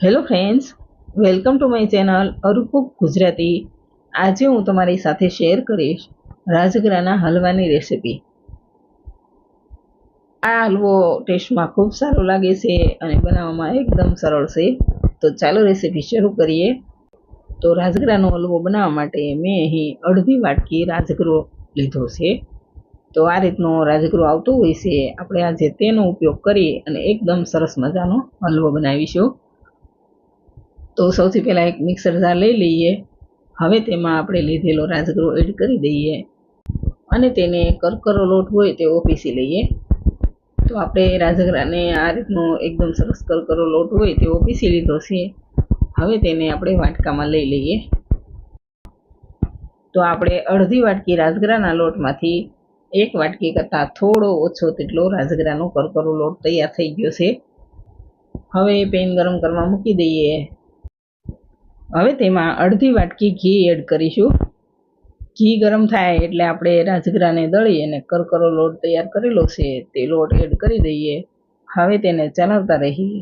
Hello friends, welcome to my channel અરુકુક Gujarati. આજે હું તમારી સાથે શેર કરીશ રાજગરાના હલવાની રેસિપી. આ હલવો ટેસ્ટમાં ખૂબ સારો લાગે છે અને બનાવવામાં એકદમ સરળ છે. તો ચાલો રેસીપી શરૂ કરીએ. તો રાજગરાનો હલવો બનાવવા માટે મેં અહીં અડધી વાટકી રાજગરો લીધો છે. તો આ રીતનો રાજગરો આવતો હોય છે. આપણે આજે તેનો ઉપયોગ કરી અને એકદમ સરસ મજાનો હલવો બનાવીશું. તો સૌથી પહેલાં એક મિક્સર જાર લઈ લઈએ. હવે તેમાં આપણે લીધેલો રાજગરો એડ કરી દઈએ. અને તેને કરકરો લોટ હોય તેવો પીસી લઈએ. તો આપણે રાજગરાને આ રીતનો એકદમ સરસ કરકરો લોટ હોય તેવો પીસી લીધો છે. હવે તેને આપણે વાટકામાં લઈ લઈએ. તો આપણે અડધી વાટકી રાજગરાના લોટમાંથી એક વાટકી કરતાં થોડો ઓછો તેટલો રાજગરાનો કરકરો લોટ તૈયાર થઈ ગયો છે. હવે પેન ગરમ કરવા મૂકી દઈએ. હવે તેમાં અડધી વાટકી ઘી એડ કરીશું. ઘી ગરમ થાય એટલે આપણે રાજગરાને દળી અને કરકરો લોટ તૈયાર કરેલો છે તે લોટ એડ કરી દઈએ. હવે તેને ચલાવતા રહી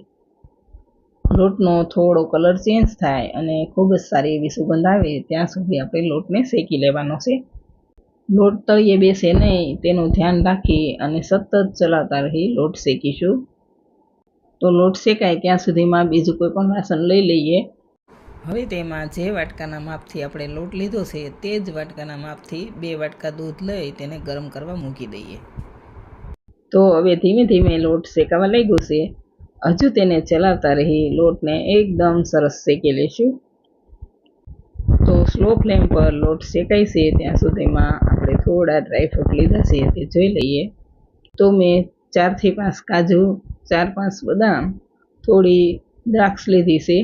લોટનો થોડો કલર ચેન્જ થાય અને ખૂબ જ સારી એવી સુગંધ આવે ત્યાં સુધી આપણે લોટને શેકી લેવાનો છે. લોટ તળીએ બેસે નહીં, તેનું ધ્યાન રાખી અને સતત ચલાવતા રહી લોટ શેકીશું. તો લોટ શેકાય ત્યાં સુધીમાં બીજું કોઈ પણ વાસણ લઈ લઈએ. હવે તેમાં જે વાટકાના માપથી આપણે લોટ લીધો છે, તે જ વાટકાના માપથી બે વાટકા દૂધ લઈ તેને ગરમ કરવા મૂકી દઈએ. તો હવે ધીમે ધીમે લોટ શેકાવા લાગ્યો છે. હજુ તેને ચલાવતા રહી લોટને એકદમ સરસ શેકી લઈશું તો સ્લો ફ્લેમ પર લોટ શેકાય છે, ત્યાં સુધીમાં આપણે થોડા ડ્રાયફ્રૂટ લીધા છે, તે જોઈ લઈએ. તો મેં ચારથી પાંચ કાજુ, ચાર પાંચ બદામ થોડી દ્રાક્ષ લીધી છે.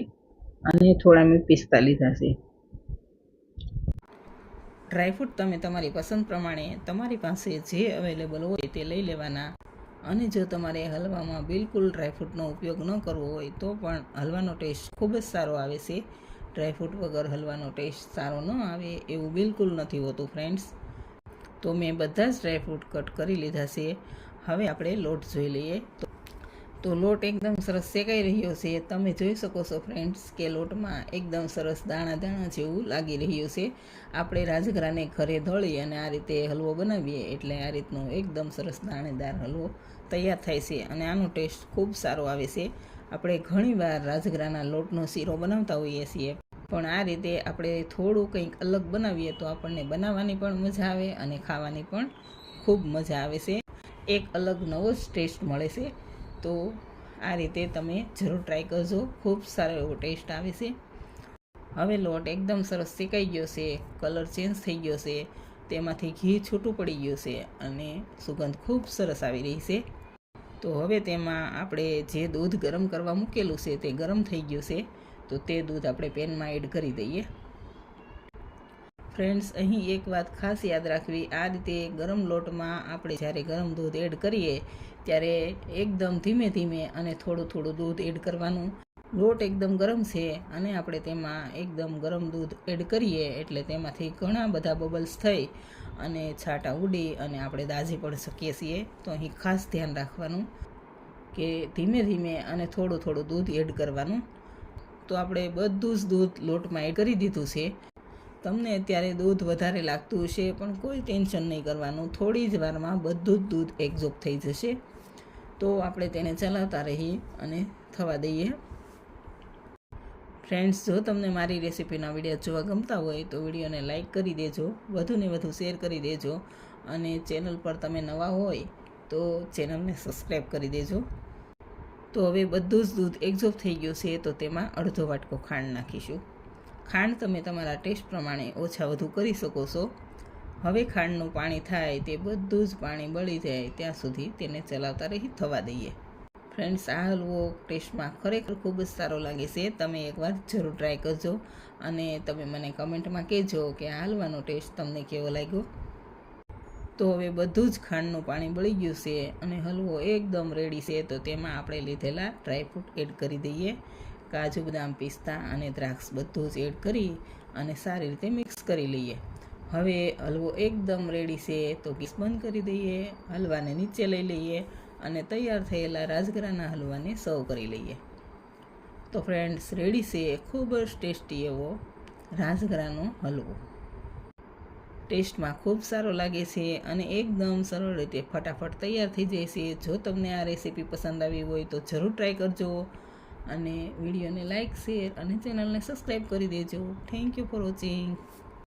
અને થોડા મેં પિસ્તા લીધા ડ્રાયફ્રૂટ તમે તમારી પસંદ પ્રમાણે તમારી પાસે જે અવેલેબલ હોય તે લઈ લેવાના. અને જો તમારે હલવામાં બિલકુલ ડ્રાયફ્રૂટનો ઉપયોગ ન કરવો હોય તો પણ હલવાનો ટેસ્ટ ખૂબ જ સારો આવે છે. ડ્રાયફ્રૂટ વગર હલવાનો ટેસ્ટ સારો ન આવે એવું બિલકુલ નથી હોતું ફ્રેન્ડ્સ તો મેં બધા જ ડ્રાયફ્રૂટ કટ કરી લીધા છે. હવે આપણે લોટ જોઈ લઈએ. તો લોટ એકદમ સરસ શેકાઈ રહ્યો છે. તમે જોઈ શકો છો ફ્રેન્ડ્સ કે લોટમાં એકદમ સરસ દાણા દાણા જેવું લાગી રહ્યું છે. આપણે રાજગરાને ઘરે ધોળી અને આ રીતે હલવો બનાવીએ એટલે આ રીતનો એકદમ સરસ દાણેદાર હલવો તૈયાર થાય છે અને આનો ટેસ્ટ ખૂબ સારો આવે છે. આપણે ઘણીવાર રાજગરાના લોટનો શીરો બનાવતા હોઈએ છીએ, પણ આ રીતે આપણે થોડું કંઈક અલગ બનાવીએ તો આપણને બનાવવાની પણ મજા આવે અને ખાવાની પણ ખૂબ મજા આવે છે. એક અલગ નવો જ ટેસ્ટ મળે છે. તો આ રીતે તમે જરૂર ટ્રાય કરજો. ખૂબ સારો એવો ટેસ્ટ આવે છે. હવે લોટ એકદમ સરસ શેકાઈ ગયો છે. કલર ચેન્જ થઈ ગયો છે. તેમાંથી ઘી છૂટું પડી ગયું છે અને સુગંધ ખૂબ સરસ આવી રહી છે. તો હવે તેમાં આપણે જે દૂધ ગરમ કરવા મૂકેલું છે તે ગરમ થઈ ગયું છે. તો તે દૂધ આપણે પેનમાં એડ કરી દઈએ. ફ્રેન્ડ્સ, અહીં એક વાત ખાસ યાદ રાખવી. આ રીતે ગરમ લોટમાં આપણે જ્યારે ગરમ દૂધ એડ કરીએ, ત્યારે એકદમ ધીમે ધીમે અને થોડું થોડું દૂધ એડ કરવાનું. લોટ એકદમ ગરમ છે અને આપણે તેમાં એકદમ ગરમ દૂધ એડ કરીએ એટલે તેમાંથી ઘણા બધા બબલ્સ થઈ અને છાંટા ઉડી અને આપણે દાઝી પણ શકીએ છીએ. તો અહીં ખાસ ધ્યાન રાખવાનું કે ધીમે ધીમે અને થોડું થોડું દૂધ એડ કરવાનું. તો આપણે બધું જ દૂધ લોટમાં એડ કરી દીધું છે. તમને અત્યારે દૂધ વધારે લાગતું હશે, પણ કોઈ ટેન્શન નહીં કરવાનું. થોડી જ વારમાં બધું જ દૂધ એક્ઝોપ થઈ જશે. તો આપણે તેને ચલાવતા રહીએ અને થવા દઈએ. ફ્રેન્ડ્સ, જો તમને મારી રેસીપીના વીડિયો જોવા ગમતા હોય, તો વિડીયોને લાઇક કરી દેજો, વધુને વધુ શેર કરી દેજો, અને ચેનલ પર તમે નવા હોય, તો ચેનલને સબસ્ક્રાઈબ કરી દેજો. તો હવે બધું જ દૂધ એક્ઝોપ થઈ ગયું છે, તો તેમાં અડધો વાટકો ખાંડ નાખીશું. ખાંડ તમે તમારા ટેસ્ટ પ્રમાણે ઓછા વધુ કરી શકો છો. હવે ખાંડનું પાણી થાય તે બધું જ પાણી બળી જાય ત્યાં સુધી તેને ચલાવતા રહી થવા દઈએ. ફ્રેન્ડ્સ, આ હલવો ટેસ્ટમાં ખરેખર ખૂબ જ સારો લાગે છે. તમે એકવાર જરૂર ટ્રાય કરજો અને તમે મને કમેન્ટમાં કહેજો કે આ હલવાનો ટેસ્ટ તમને કેવો લાગ્યો. તો હવે બધું જ ખાંડનું પાણી બળી ગયું છે અને હલવો એકદમ રેડી છે. તો તેમાં આપણે લીધેલા ડ્રાયફ્રૂટ એડ કરી દઈએ. કાજુ, બદામ, પિસ્તા અને દ્રાક્ષ બધું જ એડ કરી અને સારી રીતે મિક્સ કરી લઈએ. હવે હલવો એકદમ રેડી છે તો ગેસ બંધ કરી દઈએ, હલવાને નીચે લઈ લઈએ અને તૈયાર થયેલા રાજગરાના હલવાને સર્વ કરી લઈએ. તો ફ્રેન્ડ્સ રેડી છે? ખૂબ જ ટેસ્ટી એવો રાજગરાનો હલવો. ટેસ્ટમાં ખૂબ સારો લાગે છે અને એકદમ સરળ રીતે ફટાફટ તૈયાર થઈ જાય છે. જો તમને આ રેસીપી પસંદ આવી હોય તો જરૂર ટ્રાય કરજો. અને વિડીયોને લાઇક શેર અને ચેનલને સબસ્ક્રાઈબ કરી દેજો. Thank you for watching